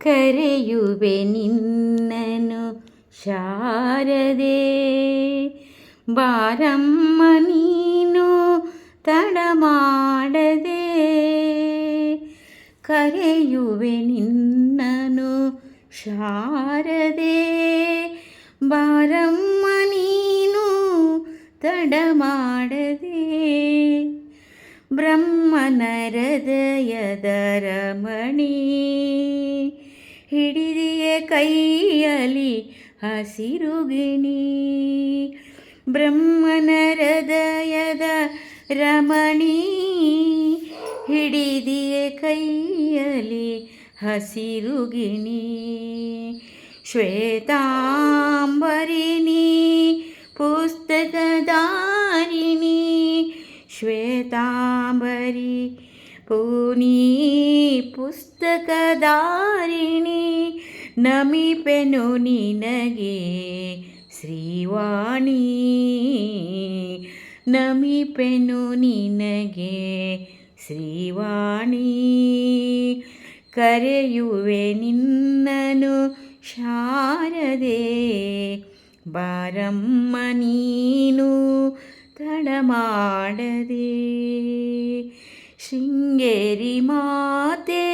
ಕರೆಯುವೆ ನಿನ್ನನು ಶಾರದೆ ಬಾರಮ್ಮ ನೀನು ತಡ ಮಾಡದೆ ಕರೆಯುವೆ ನಿನ್ನನು ಶಾರದೆ ಬಾರಮ್ಮ ನೀನು ತಡ ಮಾಡದೆ ಬ್ರಹ್ಮನ ಹೃದಯದ ರಮಣಿ ಹಿಡಿದಿಯ ಕೈಯಲಿ ಹಸಿರುಗಿಣಿ. ಬ್ರಹ್ಮನರದಯದ ರಮಣಿ ಹಿಡಿದಿಯ ಕೈಯಲಿ ಹಸಿರುಗಿಣಿ. ಶ್ವೇತಾಂಬರಿಣಿ. ಶ್ವೇತಾಂಬರಿ ಪೂನಿ ಪುಸ್ತಕದಾರಿಣಿ ನಮಿಪೆನು ನಿನಗೆ ಶ್ರೀವಾಣಿ. ನಮಿಪೆನು ನಿನಗೆ ಶ್ರೀವಾಣಿ. ಕರೆಯುವೆ ನಿನ್ನನು ಶಾರದೆ ಬಾರಮ್ಮ ನೀನು നടമാടതേ ശൃംഗേരി മാതേ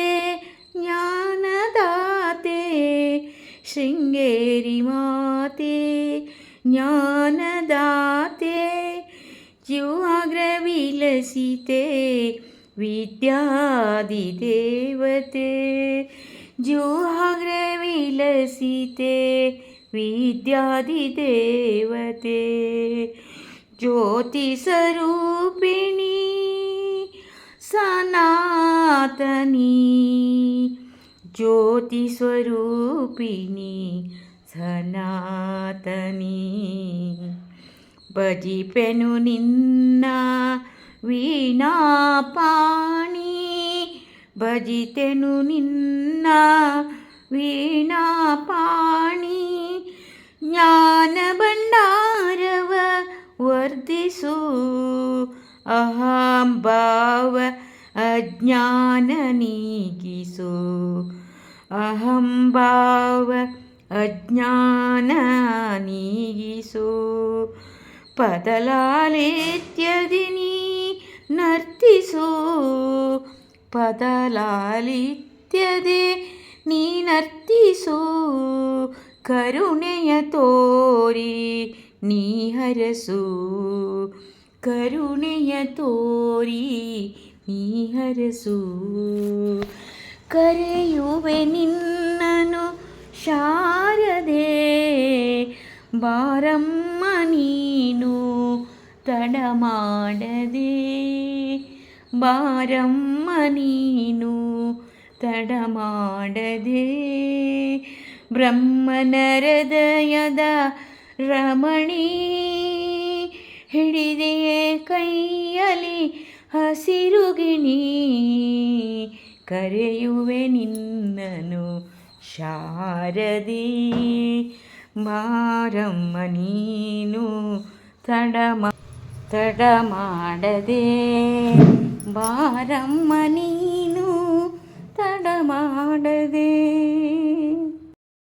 ജ്ഞാനദാതേ. ശൃംഗേരി മാതേ ജ്ഞാനദാതേ. ജ്വാഗ്രവിലസിതേ വിദ്യാദിദേവത്തെ ജ്വാഗ്രവിലസിതേ വിദ്യാദിദേവത്തെ ज्योतिस्वरूपिणी सनातनी ज्योतिस्वरूपिणी सनातनी भजिपेनु निन्न वीणापाणि भजितेनु निन्न वीणापाणि ज्ञानभण्डार ವರ್ಧಿಸು ಅಹಂಭಾವ ಅಜ್ಞಾನ ನೀಗಿಸು ಅಹಂಭಾವ ಅಜ್ಞಾನ ನೀಗಿಸು ಪದಲಾಲಿತ್ಯದಿ ನೀ ನರ್ತಿಸು ಪದಲಾಲಿತ್ಯದೆ ನೀ ನರ್ತಿಸು ಕರುಣೆಯ ತೋರಿ ನೀ ಹರಸು ಕರುಣೆಯ ತೋರಿ ನೀ ಹರಸು. ಕರೆಯುವೆ ನಿನ್ನನು ಶಾರದೆ, ಬಾರಮ್ಮ ನೀನು ತಡ ಮಾಡದೆ. ಬಾರಮ್ಮ ನೀನು ತಡ ಮಾಡದೆ. ಬ್ರಹ್ಮನ ಹೃದಯದ ರಮಣಿ ಹಿಡಿದೆಯೇ ಕೈಯಲ್ಲಿ ಹಸಿರುಗಿಣಿ ಕರೆಯುವೆ ನಿನ್ನನು ಶಾರದಿ ಮಾರಮ್ಮ ನೀನು ತಡಮ ತಡ ಮಾಡದೆ ಬಾರಮ್ಮ ನೀನು ತಡ ಮಾಡದೆ